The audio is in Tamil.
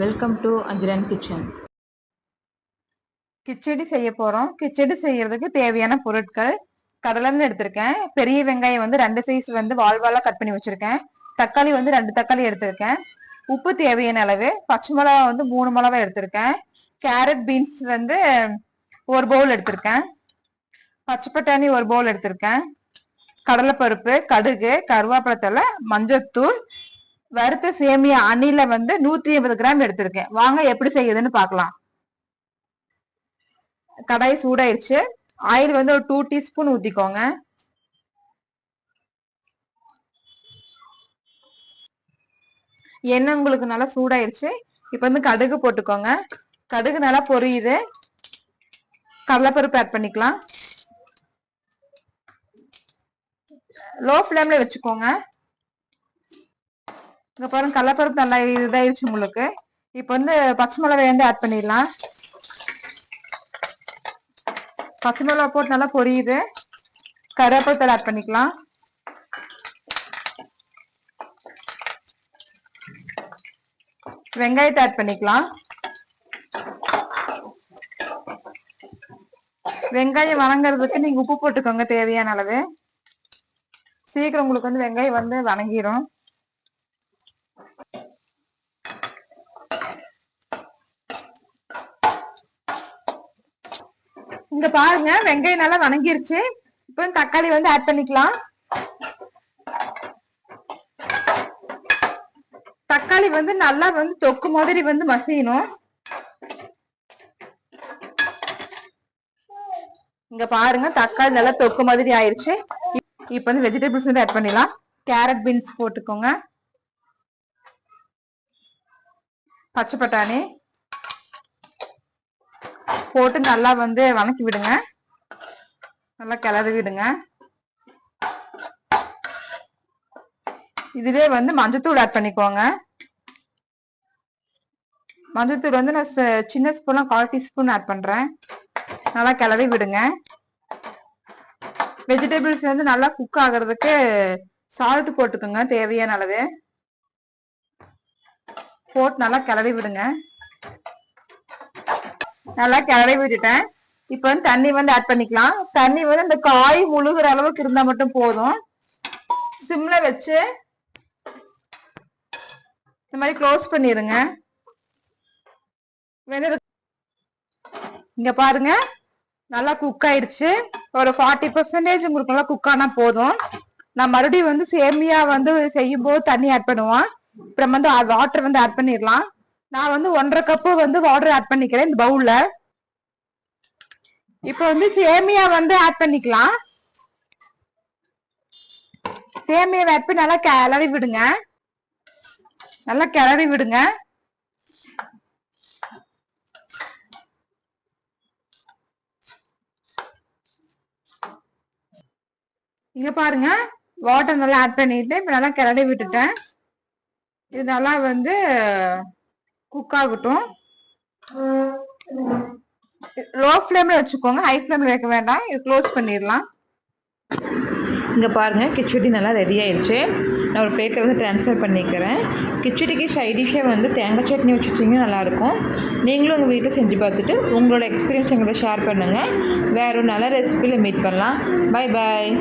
Welcome to Akiran kitchen khichdi செய்ய போறோம். கிச்சடி செய்யறதுக்கு தேவையான பொருட்கள் கடலைன்னு எடுத்திருக்கேன். பெரிய வெங்காயம் வந்து ரெண்டு சைஸ் வந்து வால்வாலா கட் பண்ணி வச்சிருக்கேன். தக்காளி வந்து ரெண்டு தக்காளி எடுத்திருக்கேன். உப்பு தேவையான அளவு பச்சை மிளகா வந்து மூணு மிளகா எடுத்திருக்கேன். கேரட் பீன்ஸ் வந்து ஒரு பவுல் எடுத்திருக்கேன். பச்சை பட்டாணி ஒரு பவுல் எடுத்திருக்கேன். கடலைப்பருப்பு கடுகு கருவேப்பிலத்தலை மஞ்சத்தூள் வறுத்த சேமியா அணில வந்து நூத்தி ஐம்பது கிராம் எடுத்திருக்கேன். வாங்க எப்படி செய்யுதுன்னு பாக்கலாம் கடாய் சூடாயிருச்சு ஆயில் வந்து ஒரு டூ டீஸ்பூன் ஊத்திக்கோங்க. எண்ணெய் உங்களுக்கு நல்லா சூடாயிருச்சு இப்ப வந்து கடுகு போட்டுக்கோங்க. கடுகு நல்லா பொரியுது. கடலைப்பருப்பு ஆட் பண்ணிக்கலாம். லோ ஃப்ளேம்ல வச்சுக்கோங்க. இங்க பாருங்க கடலப்பருப்பு நல்லா இதாயிருச்சு உங்களுக்கு. இப்போ வந்து பச்சை மிளகாய் வந்து ஆட் பண்ணிடலாம். பச்சை மிளகா போட்டு நல்லா பொரியுது. கருவேப்பிலை ஆட் பண்ணிக்கலாம். வெங்காயத்தை ஆட் பண்ணிக்கலாம். வெங்காயம் வணங்குறதுக்கு நீங்க உப்பு போட்டுக்கோங்க தேவையான அளவு. சீக்கிரம் உங்களுக்கு வந்து வெங்காயம் வந்து வணங்கிரும். இங்க பாருங்க வெங்காயம் நல்லா வணங்கிருச்சு. இப்போ தக்காளி வந்து ஆட் பண்ணிக்கலாம். தக்காளி வந்து நல்லா வந்து தொக்கு மாதிரி வந்து மசியணும். இங்க பாருங்க தக்காளி நல்லா தொக்கு மாதிரி ஆயிருச்சு. இப்போ வந்து வெஜிடபிள்ஸ் வந்து ஆட் பண்ணிடலாம். கேரட் பீன்ஸ் போட்டுக்கோங்க. பச்சை பட்டாணி. போட்டு நல்லா வந்து வணக்கி விடுங்க. நல்லா கிளறி விடுங்க. இதுலயே வந்து மஞ்சத்தூள் ஆட் பண்ணிக்கோங்க. மஞ்சத்தூள் வந்து நான் ச- சின்ன ஸ்பூன்லாம் கால் டீஸ்பூன் ஆட் பண்றேன். நல்லா கிளறி விடுங்க. வெஜிடபிள்ஸ் வந்து நல்லா குக் ஆகுறதுக்கு சால்ட் போட்டுக்கோங்க தேவையான அளவு. போட்டு நல்லா கிளறி விடுங்க. நல்லா கிளறி விட்டுட்டேன். இப்போ வந்து தண்ணி வந்து ஆட் பண்ணிக்கலாம். தண்ணி வந்து இந்த காய் முழுகிற அளவுக்கு இருந்தா மட்டும் போதும். சிம்ல வச்சு இந்த மாதிரி க்ளோஸ் பண்ணிருங்க. இங்க பாருங்க. நல்லா குக் ஆயிடுச்சு. ஒரு ஃபார்ட்டி பர்சன்டேஜ் உங்களுக்கு நல்லா குக் ஆனா போதும். நான் மறுபடியும் வந்து சேமியா வந்து செய்யும் போது தண்ணி ஆட் பண்ணுவோம் அப்புறம் வந்து வாட்டர் வந்து ஆட் பண்ணிடலாம். நான் வந்து ஒன்றரை கப்பு வந்து வாட்டர் ஆட் பண்ணிக்கிறேன் இந்த பவுல்ல இப்போ வந்து சேமியா வந்து ஆட் பண்ணிக்கலாம். சேமியா ஆட் பண்ணி நல்லா கிளறி விடுங்க. நல்லா கிளறி விடுங்க. இங்க பாருங்க வாட்டர் நல்லா ஆட் பண்ணிட்டு இப்ப நல்லா கிளறி விட்டுட்டேன். இது நல்லா வந்து குக் ஆகட்டும். லோ ஃப்ளேம்ல வச்சுக்கோங்க. ஹை ஃப்ளேம்ல வைக்க வேண்டாம். இது க்ளோஸ் பண்ணிடலாம். இங்கே பாருங்கள் கிச்சடி நல்லா ரெடி ஆயிடுச்சு. நான் ஒரு பிளேட்டில் வந்து ட்ரான்ஸ்ஃபர் பண்ணிக்கிறேன். கிச்சடிக்கு சைடிஷே வந்து தேங்காய் சட்னி வச்சுட்டிங்கன்னா நல்லாயிருக்கும். நீங்களும் உங்கள் வீட்டில் செஞ்சு பார்த்துட்டு உங்களோட எக்ஸ்பீரியன்ஸ் எங்களோட ஷேர் பண்ணுங்கள் வேறு ஒரு நல்ல ரெசிபியில் மீட் பண்ணலாம். Bye bye